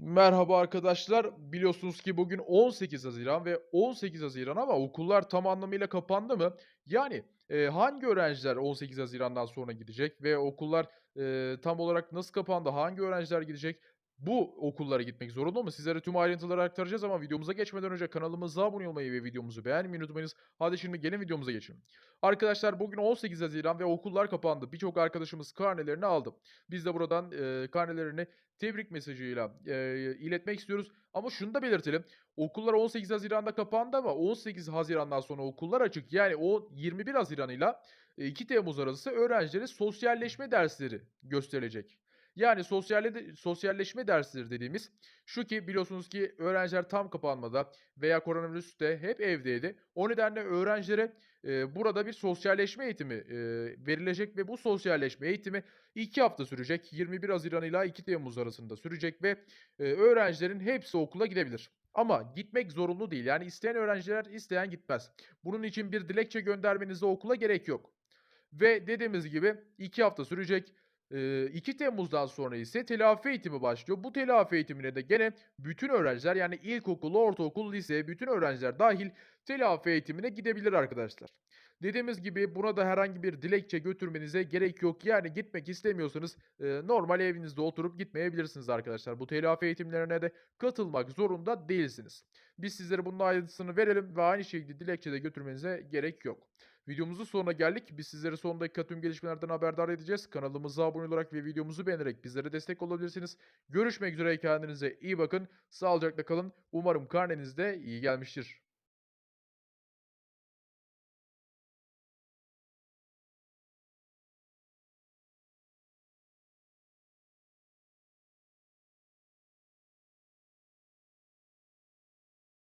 Merhaba arkadaşlar. Biliyorsunuz ki bugün 18 Haziran ve 18 Haziran ama okullar tam anlamıyla kapandı mı? Yani, eee, hangi öğrenciler 18 Haziran'dan sonra gidecek ve okullar, eee, tam olarak nasıl kapandı? Hangi öğrenciler gidecek? Bu okullara gitmek zorunda mı? Sizlere tüm ayrıntıları aktaracağız ama videomuza geçmeden önce kanalımıza abone olmayı ve videomuzu beğenmeyi unutmayınız. Hadi şimdi gelin videomuza geçelim. Arkadaşlar bugün 18 Haziran ve okullar kapandı. Birçok arkadaşımız karnelerini aldı. Biz de buradan, eee, karnelerini tebrik mesajıyla, eee, iletmek istiyoruz. Ama şunu da belirtelim. Okullar 18 Haziran'da kapandı ama 18 Haziran'dan sonra okullar açık. Yani o 21 Haziran'ıyla, eee, 2 Temmuz arası öğrencilere sosyalleşme dersleri gösterilecek. Yani sosyalde sosyalleşme dersleri dediğimiz şu ki biliyorsunuz ki öğrenciler tam kapanmada veya koronavirüste hep evdeydi. O nedenle öğrencilere, eee, burada bir sosyalleşme eğitimi, eee, verilecek ve bu sosyalleşme eğitimi 2 hafta sürecek. 21 Haziran ile 2 Temmuz arasında sürecek ve, eee, öğrencilerin hepsi okula gidebilir. Ama gitmek zorunlu değil. Yani isteyen öğrenciler, isteyen gitmez. Bunun için bir dilekçe göndermenize okula gerek yok. Ve dediğimiz gibi 2 hafta sürecek. Eee, 2 Temmuz'dan sonra ise telafi eğitimi başlıyor. Bu telafi eğitimine de gene bütün öğrenciler yani ilkokul, ortaokul, lise bütün öğrenciler dahil telafi eğitimine gidebilir arkadaşlar. Dediğimiz gibi buna da herhangi bir dilekçe götürmenize gerek yok. Yani gitmek istemiyorsanız eee, normal evinizde oturup gitmeyebilirsiniz arkadaşlar. Bu telafi eğitimlerine de katılmak zorunda değilsiniz. Biz sizlere bunun ayrıntısını verelim ve aynı şekilde dilekçe de götürmenize gerek yok. Videomuzun sonuna geldik. Biz sizleri son dakika tüm gelişmelerden haberdar edeceğiz. Kanalımıza abone olarak ve videomuzu beğenerek bizlere destek olabilirsiniz. Görüşmek üzere kendinize iyi bakın. Sağlıcakla kalın. Umarım karneniz iyi gelmiştir.